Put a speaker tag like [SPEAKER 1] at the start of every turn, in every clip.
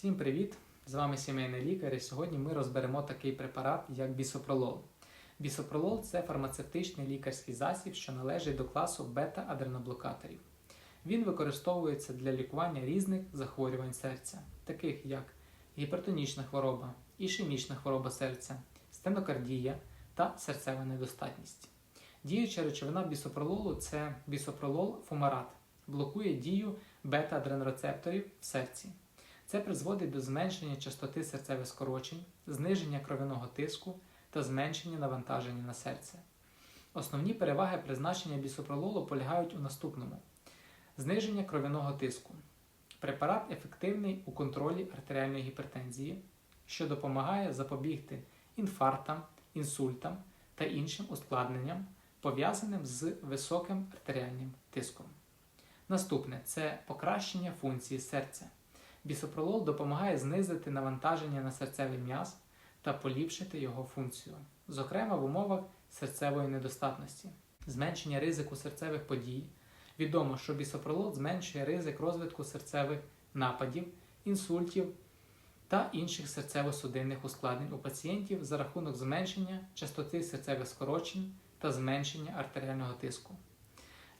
[SPEAKER 1] Всім привіт! З вами сімейний лікар і сьогодні ми розберемо такий препарат, як бісопролол. Бісопролол це фармацевтичний лікарський засіб, що належить до класу бета-адреноблокаторів. Він використовується для лікування різних захворювань серця, таких як гіпертонічна хвороба, ішемічна хвороба серця, стенокардія та серцева недостатність. Діюча речовина бісопрололу це бісопролол фумарат, блокує дію бета-адренорецепторів в серці. Це призводить до зменшення частоти серцевих скорочень, зниження кров'яного тиску та зменшення навантаження на серце. Основні переваги призначення бісопрололу полягають у наступному: зниження кров'яного тиску. Препарат ефективний у контролі артеріальної гіпертензії, що допомагає запобігти інфарктам, інсультам та іншим ускладненням, пов'язаним з високим артеріальним тиском. Наступне це покращення функції серця. Бісопролол допомагає знизити навантаження на серцевий м'яз та поліпшити його функцію, зокрема в умовах серцевої недостатності, зменшення ризику серцевих подій. Відомо, що бісопролол зменшує ризик розвитку серцевих нападів, інсультів та інших серцево-судинних ускладнень у пацієнтів за рахунок зменшення частоти серцевих скорочень та зменшення артеріального тиску.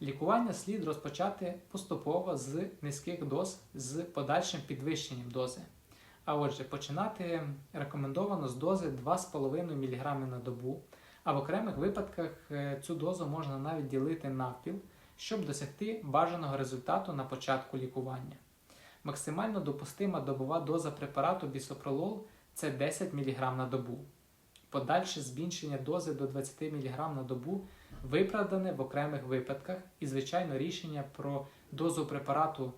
[SPEAKER 1] Лікування слід розпочати поступово з низьких доз з подальшим підвищенням дози. А отже, починати рекомендовано з дози 2,5 мг на добу, а в окремих випадках е, цю дозу можна навіть ділити навпіл, щоб досягти бажаного результату на початку лікування. Максимально допустима добова доза препарату бісопролол це 10 мг на добу. Подальше збільшення дози до 20 мг на добу виправдане в окремих випадках, і, звичайно, рішення про дозу препарату,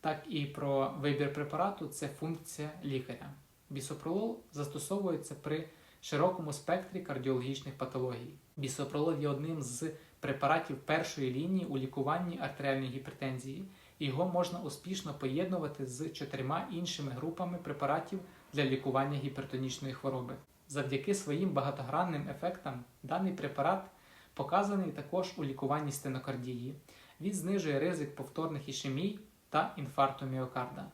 [SPEAKER 1] так і про вибір препарату це функція лікаря. Бісопролол застосовується при широкому спектрі кардіологічних патологій. Бісопролол є одним з препаратів першої лінії у лікуванні артеріальної гіпертензії, його можна успішно поєднувати з чотирма іншими групами препаратів для лікування гіпертонічної хвороби. Завдяки своїм багатогранним ефектам даний препарат показаний також у лікуванні стенокардії. Він знижує ризик повторних ішемій та інфаркту міокарда.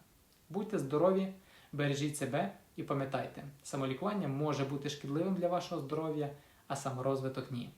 [SPEAKER 1] Будьте здорові, бережіть себе і пам'ятайте, самолікування може бути шкідливим для вашого здоров'я, а саморозвиток ні.